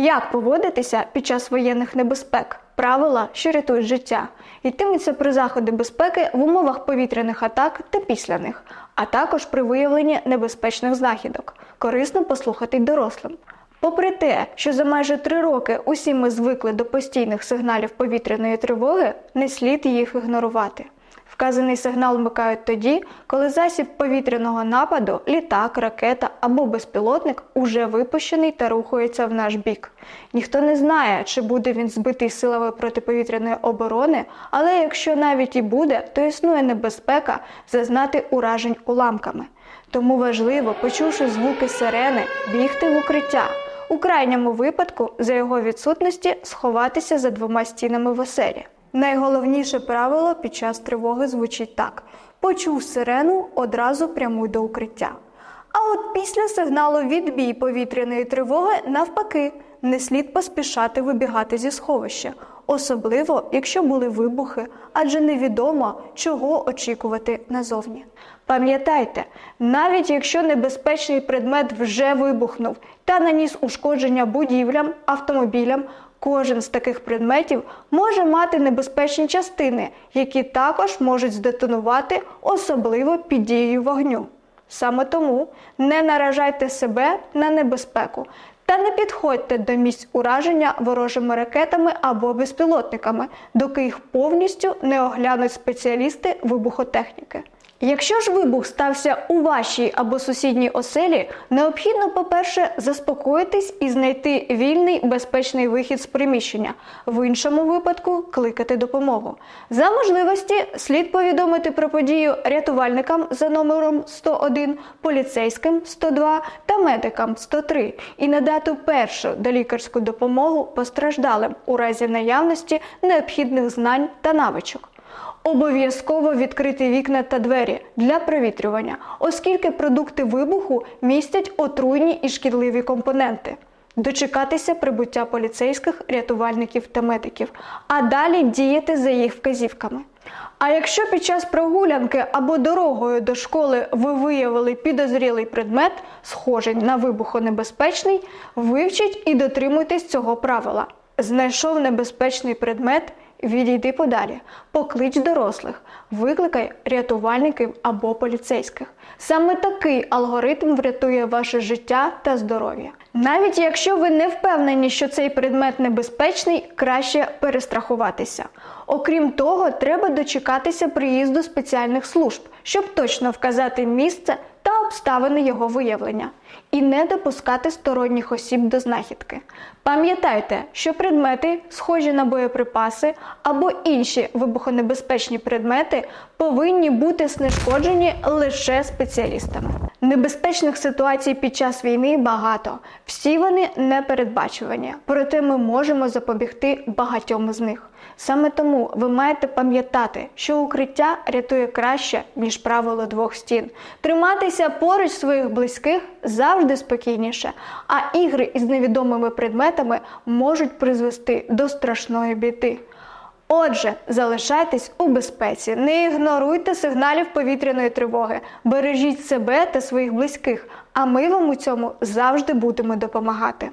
Як поводитися під час воєнних небезпек? Правила, що рятують життя, йтиметься про заходи безпеки в умовах повітряних атак та після них, а також при виявленні небезпечних знахідок. Корисно послухати й дорослим. Попри те, що за майже три роки усі ми звикли до постійних сигналів повітряної тривоги, не слід їх ігнорувати. Вказаний сигнал вмикають тоді, коли засіб повітряного нападу, літак, ракета або безпілотник уже випущений та рухається в наш бік. Ніхто не знає, чи буде він збитий силами протиповітряної оборони, але якщо навіть і буде, то існує небезпека зазнати уражень уламками. Тому важливо, почувши звуки сирени, бігти в укриття. У крайньому випадку, за його відсутності, сховатися за двома стінами в оселі. Найголовніше правило під час тривоги звучить так: почув сирену, одразу прямуй до укриття. А от після сигналу відбій повітряної тривоги, навпаки, не слід поспішати вибігати зі сховища, особливо якщо були вибухи, адже невідомо, чого очікувати назовні. Пам'ятайте, навіть якщо небезпечний предмет вже вибухнув та наніс ушкодження будівлям, автомобілям, кожен з таких предметів може мати небезпечні частини, які також можуть здетонувати, особливо під дією вогню. Саме тому не наражайте себе на небезпеку та не підходьте до місць ураження ворожими ракетами або безпілотниками, доки їх повністю не оглянуть спеціалісти вибухотехніки. Якщо ж вибух стався у вашій або сусідній оселі, необхідно, по-перше, заспокоїтись і знайти вільний безпечний вихід з приміщення. В іншому випадку кликати допомогу. За можливості слід повідомити про подію рятувальникам за номером 101, поліцейським 102 та медикам 103 і надати першу долікарську допомогу постраждалим у разі наявності необхідних знань та навичок. Обов'язково відкрити вікна та двері для провітрювання, оскільки продукти вибуху містять отруйні і шкідливі компоненти. Дочекатися прибуття поліцейських, рятувальників та медиків, а далі діяти за їх вказівками. А якщо під час прогулянки або дорогою до школи ви виявили підозрілий предмет, схожий на вибухонебезпечний, вивчіть і дотримуйтесь цього правила. Знайшов небезпечний предмет, відійди подалі, поклич дорослих, викликай рятувальників або поліцейських. Саме такий алгоритм врятує ваше життя та здоров'я. Навіть якщо ви не впевнені, що цей предмет небезпечний, краще перестрахуватися. Окрім того, треба дочекатися приїзду спеціальних служб, щоб точно вказати місце обставини його виявлення, і не допускати сторонніх осіб до знахідки. Пам'ятайте, що предмети, схожі на боєприпаси або інші вибухонебезпечні предмети, повинні бути знешкоджені лише спеціалістами. Небезпечних ситуацій під час війни багато, всі вони непередбачувані, проте ми можемо запобігти багатьом з них. Саме тому ви маєте пам'ятати, що укриття рятує краще, ніж правило двох стін. Триматися поруч своїх близьких завжди спокійніше, а ігри із невідомими предметами можуть призвести до страшної біди. Отже, залишайтесь у безпеці, не ігноруйте сигналів повітряної тривоги, бережіть себе та своїх близьких, а ми вам у цьому завжди будемо допомагати.